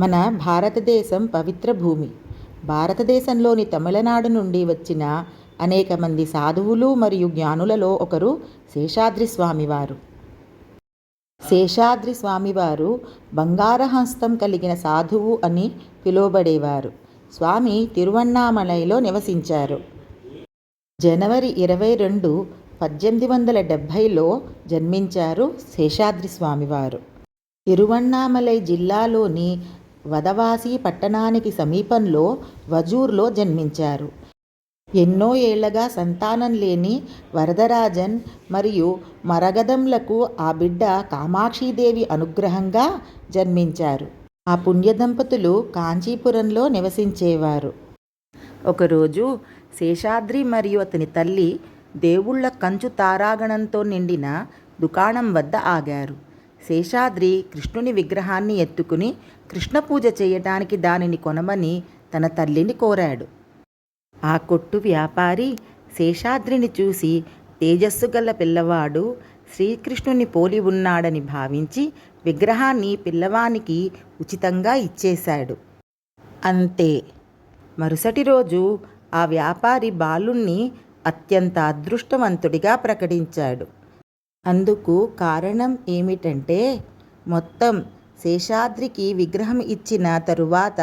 మన భారతదేశం పవిత్ర భూమి. భారతదేశంలోని తమిళనాడు నుండి వచ్చిన అనేక మంది సాధువులు మరియు జ్ఞానులలో ఒకరు శేషాద్రి స్వామివారు. శేషాద్రి స్వామివారు బంగారహస్తం కలిగిన సాధువు అని పిలువబడేవారు. స్వామి తిరువన్నామలైలో నివసించారు. జనవరి ఇరవై రెండు పద్దెనిమిది వందల డెబ్భైలో జన్మించారు శేషాద్రి స్వామివారు. తిరువన్నామలై జిల్లాలోని వదవాసి పట్టణానికి సమీపంలో వజూర్లో జన్మించారు. ఎన్నో ఏళ్ళగా సంతానం లేని వరదరాజన్ మరియు మరగదంలకు ఆ బిడ్డ కామాక్షీదేవి అనుగ్రహంగా జన్మించారు. ఆ పుణ్య దంపతులు కాంచీపురంలో నివసించేవారు. ఒకరోజు శేషాద్రి మరియు అతని తల్లి దేవుళ్ళ కంచు తారాగణంతో నిండిన దుకాణం వద్ద ఆగారు. శేషాద్రి కృష్ణుని విగ్రహాన్ని ఎత్తుకుని కృష్ణ పూజ చేయటానికి దానిని కొనమని తన తల్లిని కోరాడు. ఆ కొట్టు వ్యాపారి శేషాద్రిని చూసి తేజస్సు గల పిల్లవాడు శ్రీకృష్ణుని పోలి ఉన్నాడని భావించి విగ్రహాన్ని పిల్లవానికి ఉచితంగా ఇచ్చేశాడు. అంతే. మరుసటి రోజు ఆ వ్యాపారి బాలుణ్ణి అత్యంత అదృష్టవంతుడిగా ప్రకటించాడు. అందుకు కారణం ఏమిటంటే మొత్తం శేషాద్రికి విగ్రహం ఇచ్చిన తరువాత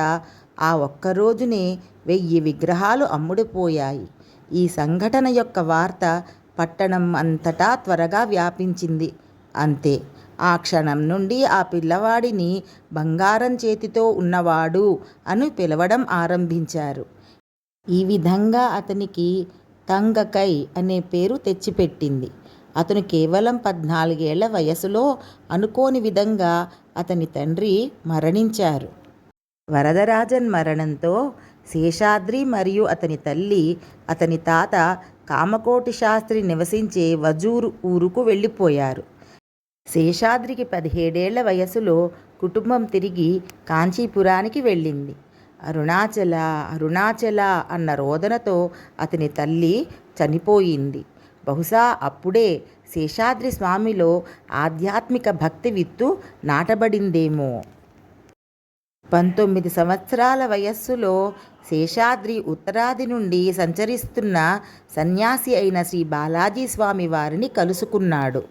ఆ ఒక్కరోజునే వెయ్యి విగ్రహాలు అమ్ముడుపోయాయి. ఈ సంఘటన యొక్క వార్త పట్టణం అంతటా త్వరగా వ్యాపించింది. అంతే. ఆ క్షణం నుండి ఆ పిల్లవాడిని బంగారం చేతితో ఉన్నవాడు అని పిలవడం ఆరంభించారు. ఈ విధంగా అతనికి తంగకై అనే పేరు తెచ్చిపెట్టింది. అతను కేవలం పద్నాలుగేళ్ళ వయసులో అనుకోని విధంగా అతని తండ్రి మరణించారు. వరదరాజన్ మరణంతో శేషాద్రి మరియు అతని తల్లి అతని తాత కామకోటి శాస్త్రి నివసించే వజూరు ఊరుకు వెళ్ళిపోయారు. శేషాద్రికి పదిహేడేళ్ళ వయసులో కుటుంబం తిరిగి కాంచీపురానికి వెళ్ళింది. అరుణాచల అరుణాచల అన్న రోదనతో అతని తల్లి చనిపోయింది. బహుశా అప్పుడే శేషాద్రి స్వామిలో ఆధ్యాత్మిక భక్తి విత్తు నాటబడిందేమో. పంతొమ్మిది సంవత్సరాల వయస్సులో శేషాద్రి ఉత్తరాది నుండి సంచరిస్తున్న సన్యాసి అయిన శ్రీ బాలాజీ స్వామి వారిని కలుసుకున్నాడు.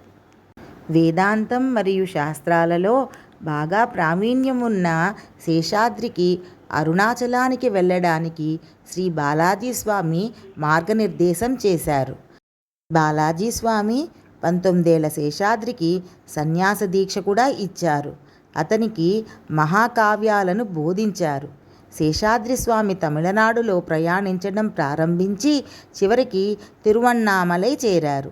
వేదాంతం మరియు శాస్త్రాలలో బాగా ప్రావీణ్యం ఉన్న శేషాద్రికి అరుణాచలానికి వెళ్ళడానికి శ్రీ బాలాజీ స్వామి మార్గనిర్దేశం చేశారు. బాలాజీ స్వామి పంతొమ్మిదేళ్ళ శేషాద్రికి సన్యాస దీక్ష కూడా ఇచ్చారు. అతనికి మహాకావ్యాలను బోధించారు. శేషాద్రి స్వామి తమిళనాడులో ప్రయాణించడం ప్రారంభించి చివరికి తిరువన్నామలై చేరారు.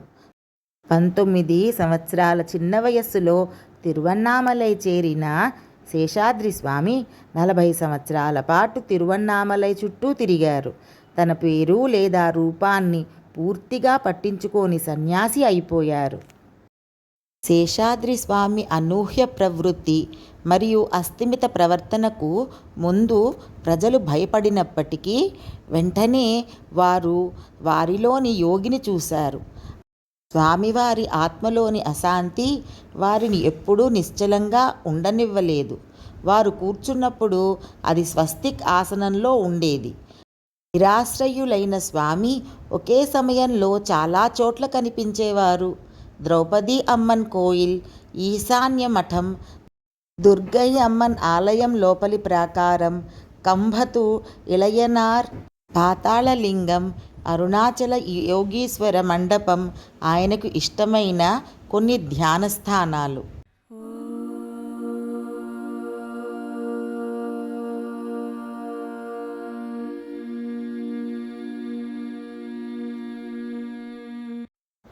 పంతొమ్మిది సంవత్సరాల చిన్న వయస్సులో తిరువన్నామలై చేరిన శేషాద్రి స్వామి నలభై సంవత్సరాల పాటు తిరువన్నామలై చుట్టూ తిరిగారు. తన పేరు లేదా రూపాన్ని పూర్తిగా పట్టించుకోని సన్యాసి అయిపోయారు. శేషాద్రి స్వామి అనూహ్య ప్రవృత్తి మరియు అస్థిమిత ప్రవర్తనకు ముందు ప్రజలు భయపడినప్పటికీ వెంటనే వారు వారిలోని యోగిని చూశారు. స్వామివారి ఆత్మలోని అశాంతి వారిని ఎప్పుడూ నిశ్చలంగా ఉండనివ్వలేదు. వారు కూర్చున్నప్పుడు అది స్వస్తిక్ ఆసనంలో ఉండేది. నిరాశ్రయులైన స్వామి ఒకే సమయంలో చాలా చోట్ల కనిపించేవారు. ద్రౌపది అమ్మన్ కోయిల్ ఈశాన్య మఠం దుర్గయ్య అమ్మన్ ఆలయం లోపలి ప్రాకారం కంభతు ఇళయనార్ పాతాళలింగం అరుణాచల యోగీశ్వర మండపం ఆయనకు ఇష్టమైన కొన్ని ధ్యానస్థానాలు.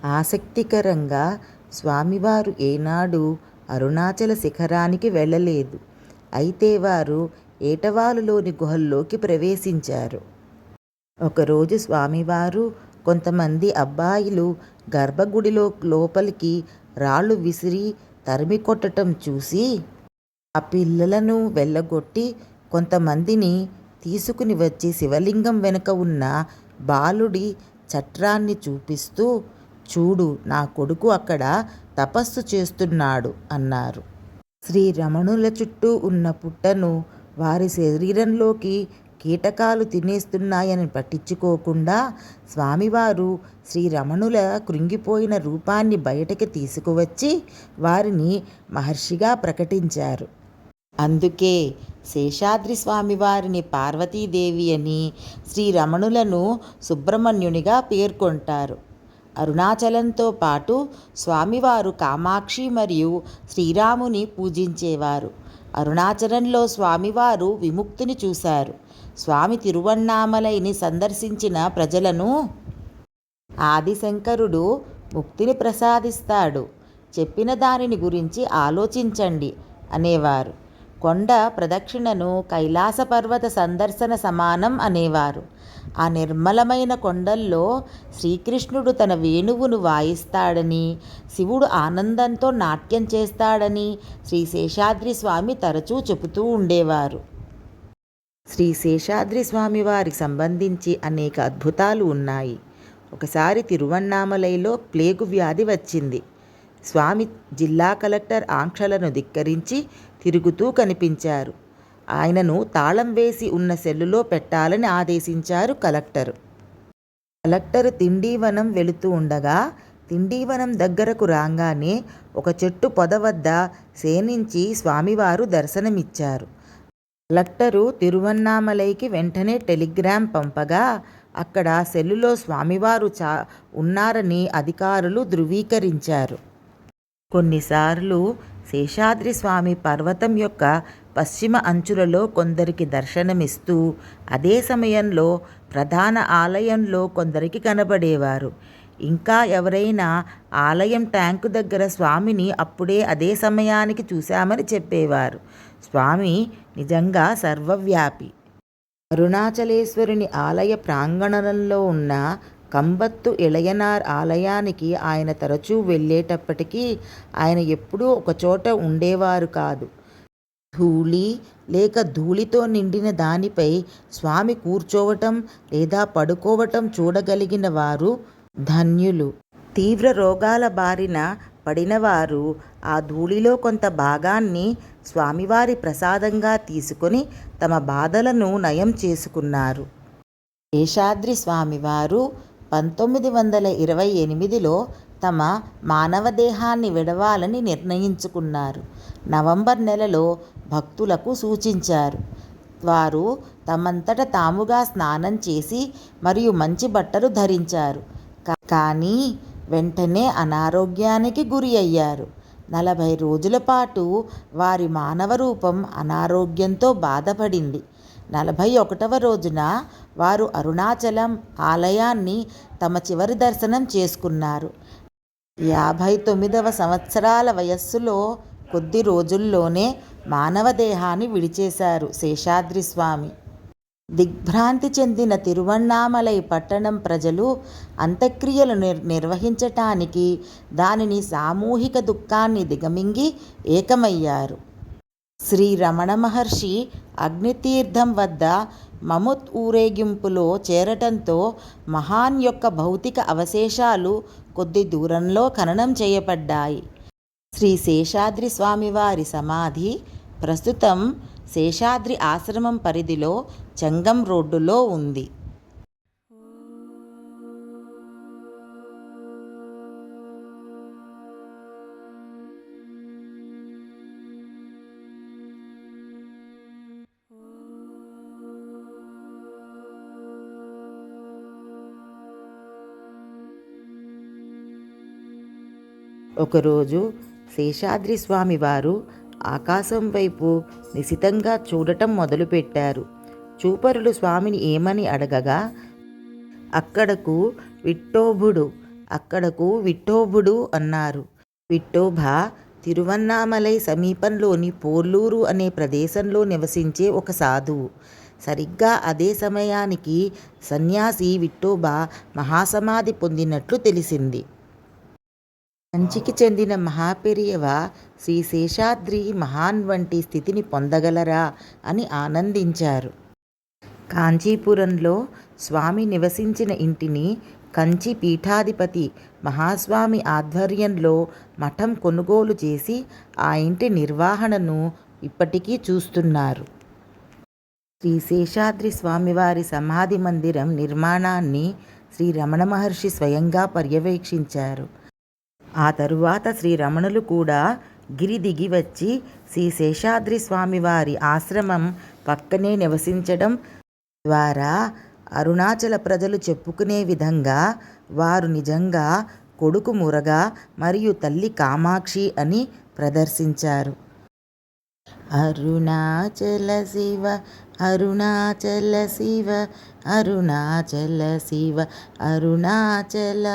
ఆసక్తికరంగా స్వామివారు ఏనాడు అరుణాచల శిఖరానికి వెళ్ళలేదు. అయితే వారు ఏటవాలులోని గుహల్లోకి ప్రవేశించారు. ఒకరోజు స్వామివారు కొంతమంది అబ్బాయిలు గర్భగుడిలో లోపలికి రాళ్ళు విసిరి తరిమి కొట్టడం చూసి ఆ పిల్లలను వెళ్ళగొట్టి కొంతమందిని తీసుకుని వచ్చి శివలింగం వెనుక ఉన్న బాలుడి చట్రాన్ని చూపిస్తూ చూడు నా కొడుకు అక్కడ తపస్సు చేస్తున్నాడు అన్నారు. శ్రీ రమణుల చుట్టూ ఉన్న పుట్టను వారి శరీరంలోకి కీటకాలు తినేస్తున్నాయని పట్టించుకోకుండా స్వామివారు శ్రీరమణుల కృంగిపోయిన రూపాన్ని బయటకి తీసుకువచ్చి వారిని మహర్షిగా ప్రకటించారు. అందుకే శేషాద్రి స్వామివారిని పార్వతీదేవి అని శ్రీరమణులను సుబ్రహ్మణ్యునిగా పేర్కొంటారు. అరుణాచలంతో పాటు స్వామివారు కామాక్షి మరియు శ్రీరాముని పూజించేవారు. అరుణాచలంలో స్వామివారు విముక్తిని చూశారు. స్వామి తిరువన్నామలైని సందర్శించిన ప్రజలను ఆదిశంకరుడు ముక్తిని ప్రసాదిస్తాడు. చెప్పిన దానిని గురించి ఆలోచించండి అనేవారు. కొండ ప్రదక్షిణను కైలాస పర్వత సందర్శన సమానం అనేవారు. ఆ నిర్మలమైన కొండల్లో శ్రీకృష్ణుడు తన వేణువును వాయిస్తాడని శివుడు ఆనందంతో నాట్యం చేస్తాడని శ్రీ శేషాద్రి స్వామి తరచూ చెబుతూ ఉండేవారు. శ్రీ శేషాద్రి స్వామి వారికి సంబంధించి అనేక అద్భుతాలు ఉన్నాయి. ఒకసారి తిరువన్నామలైలో ప్లేగు వ్యాధి వచ్చింది. స్వామి జిల్లా కలెక్టర్ ఆంక్షలను ధిక్కరించి తిరుగుతూ కనిపించారు. ఆయనను తాళం వేసి ఉన్న సెల్లులో పెట్టాలని ఆదేశించారు కలెక్టర్. కలెక్టర్ తిండీవనం వెళుతూ ఉండగా తిండీవనం దగ్గరకు రాగానే ఒక చెట్టు పొద వద్ద సేనించి స్వామివారు దర్శనమిచ్చారు. కలెక్టరు తిరువన్నామలైకి వెంటనే టెలిగ్రామ్ పంపగా అక్కడ సెల్లులో స్వామివారు చా ఉన్నారని అధికారులు ధృవీకరించారు. కొన్నిసార్లు శేషాద్రి స్వామి పర్వతం యొక్క పశ్చిమ అంచులలో కొందరికి దర్శనమిస్తూ అదే సమయంలో ప్రధాన ఆలయంలో కొందరికి కనబడేవారు. ఇంకా ఎవరైనా ఆలయం ట్యాంకు దగ్గర స్వామిని అప్పుడే అదే సమయానికి చూశామని చెప్పేవారు. స్వామి నిజంగా సర్వవ్యాపి. అరుణాచలేశ్వరుని ఆలయ ప్రాంగణంలో ఉన్న కంబత్తు ఇళయనార్ ఆలయానికి ఆయన తరచూ వెళ్ళేటప్పటికీ ఆయన ఎప్పుడూ ఒకచోట ఉండేవారు కాదు. ధూళి లేక ధూళితో నిండిన దానిపై స్వామి కూర్చోవటం లేదా పడుకోవటం చూడగలిగిన వారు ధన్యులు. తీవ్ర రోగాల బారిన పడినవారు ఆ ధూళిలో కొంత భాగాన్ని స్వామివారి ప్రసాదంగా తీసుకొని తమ బాధలను నయం చేసుకున్నారు. శేషాద్రి స్వామివారు పంతొమ్మిది వందల ఇరవై ఎనిమిదిలో తమ మానవ దేహాన్ని విడవాలని నిర్ణయించుకున్నారు. నవంబర్ నెలలో భక్తులకు సూచించారు. వారు తమంతట తాముగా స్నానం చేసి మరియు మంచి బట్టలు ధరించారు. కానీ వెంటనే అనారోగ్యానికి గురి అయ్యారు. నలభై రోజుల పాటు వారి మానవ రూపం అనారోగ్యంతో బాధపడింది. నలభై ఒకటవ రోజున వారు అరుణాచలం ఆలయాన్ని తమ చివరి దర్శనం చేసుకున్నారు. యాభై తొమ్మిదవ సంవత్సరాల వయస్సులో కొద్ది రోజుల్లోనే మానవ దేహాన్ని విడిచేశారు శేషాద్రి స్వామి దిగ్భ్రాంతి చెందిన తిరువణ్ణామలై పట్టణం ప్రజలు అంత్యక్రియలు నిర్ నిర్వహించటానికి దానిని సామూహిక దుఃఖాన్ని దిగమింగి ఏకమయ్యారు. శ్రీ రమణ మహర్షి అగ్నితీర్థం వద్ద మముత్ ఊరేగింపులో చేరటంతో మహాన్ యొక్క భౌతిక అవశేషాలు కొద్ది దూరంలో ఖననం చేయబడ్డాయి. శ్రీ శేషాద్రి స్వామివారి సమాధి ప్రస్తుతం శేషాద్రి ఆశ్రమం పరిధిలో చెంగం రోడ్డులో ఉంది. ఒకరోజు శేషాద్రి స్వామి వారు ఆకాశం వైపు నిశితంగా చూడటం మొదలుపెట్టారు. చూపరులు స్వామిని ఏమని అడగగా అక్కడకు విట్టోభుడు అక్కడకు విట్టోభుడు అన్నారు. విట్టోభా తిరువన్నామలై సమీపంలోని పోర్లూరు అనే ప్రదేశంలో నివసించే ఒక సాధువు. సరిగ్గా అదే సమయానికి సన్యాసి విట్టోబా మహాసమాధి పొందినట్లు తెలిసింది. కంచికి చెందిన మహాపెరియవ శ్రీ శేషాద్రి మహాన్ వంటి స్థితిని పొందగలరా అని ఆనందించారు. కాంచీపురంలో స్వామి నివసించిన ఇంటిని కంచి పీఠాధిపతి మహాస్వామి ఆధ్వర్యంలో మఠం కొనుగోలు చేసి ఆ ఇంటి నిర్వహణను ఇప్పటికీ చూస్తున్నారు. శ్రీ శేషాద్రి స్వామివారి సమాధి మందిరం నిర్మాణాన్ని శ్రీ రమణ మహర్షి స్వయంగా పర్యవేక్షించారు. ఆ తరువాత శ్రీ రమణులు కూడా గిరి దిగి వచ్చి శ్రీ శేషాద్రి స్వామివారి ఆశ్రమం పక్కనే నివసించడం ద్వారా అరుణాచల ప్రజలు చెప్పుకునే విధంగా వారు నిజంగా కొడుకు మురగా మరియు తల్లి కామాక్షి అని ప్రదర్శించారు. అరుణాచల శివ అరుణాచల శివ అరుణాచల శివ అరుణాచల